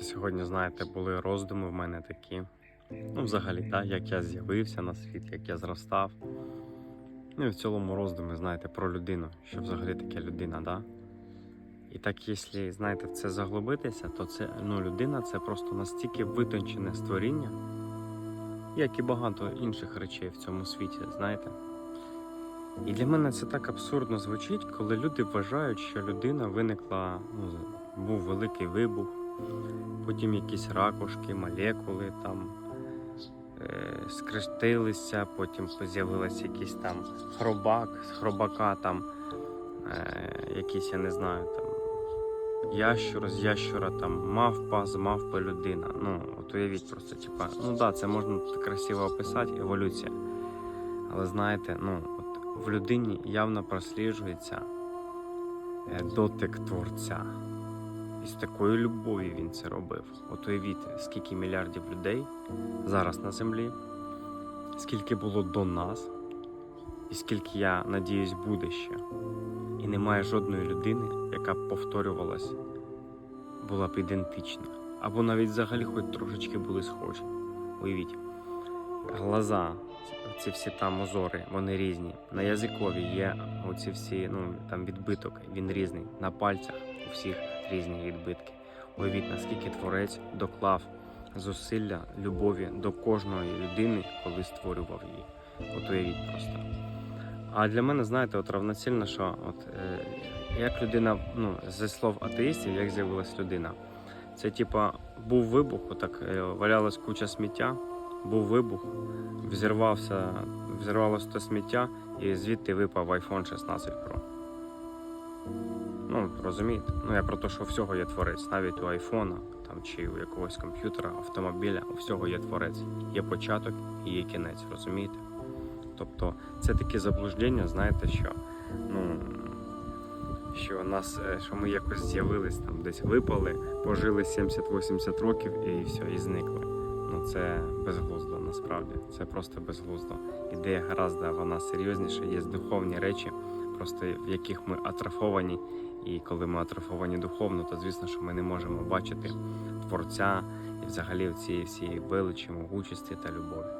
Просто сьогодні, знаєте, були роздуми в мене такі. Ну, взагалі, так, як я з'явився на світ, як я зростав. Ну і в цілому роздуми, знаєте, про людину, що взагалі таке людина, да? І так, якщо, знаєте, в це заглибитися, то це ну, людина це просто настільки витончене створіння, як і багато інших речей в цьому світі, знаєте. І для мене це так абсурдно звучить, коли люди вважають, що людина виникла, ну, був великий вибух, потім якісь ракушки, молекули там е, скрештилися, потім з'явилися якийсь там хробак, з хробака там е, якийсь, я не знаю, там ящур з ящура, там мавпа з мавпи людина. Ну, от уявіть просто, типа, ну да, це можна красиво описати, еволюція. Але знаєте, ну, от в людині явно просліджується е, дотик творця. І з такою любов'ю він це робив. От уявіть, скільки мільярдів людей зараз на землі, скільки було до нас, і скільки я надіюсь буде ще. І немає жодної людини, яка б повторювалась, була б ідентична. Або навіть взагалі хоч трошечки були схожі. Уявіть, глаза, ці всі там озори, вони різні. На язикові є оці всі, ну там відбиток, він різний. На пальцях у всіх різні відбитки. Уявіть, наскільки творець доклав зусилля любові до кожної людини, коли створював її. От уявіть просто. А для мене, знаєте, от равноцільно, що от е, як людина, ну, зі слов атеїстів, як з'явилась людина, це типа був вибух, отак е, валялась куча сміття, був вибух, взірвався, взірвалося то сміття, і звідти випав iPhone 16 Pro. Ну, розумієте? Ну я про те, що всього є творець, навіть у айфона там, чи у якогось комп'ютера, автомобіля, у всього є творець. Є початок і є кінець, розумієте? Тобто це таке заблуждення, знаєте, що ну, що нас, е, що ми якось з'явились там, десь випали, пожили 70-80 років і все, і зникли. Ну це безглуздо насправді. Це просто безглуздо. Ідея гаразд, вона серйозніша, є духовні речі, просто в яких ми атрофовані. І коли ми атрофовані духовно, то звісно, що ми не можемо бачити творця і взагалі в цієї всієї величі, могучості та любові.